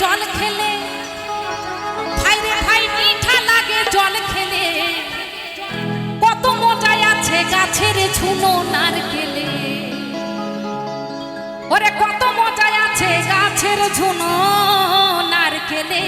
জল খেলে। ভাইরে ভাই, মিঠা লাগে জল খেলে। কত মজা আছে গাছের ছুনো নারকেলে। ওরে কত মজা আছে গাছের ঝুনো নারকেলে।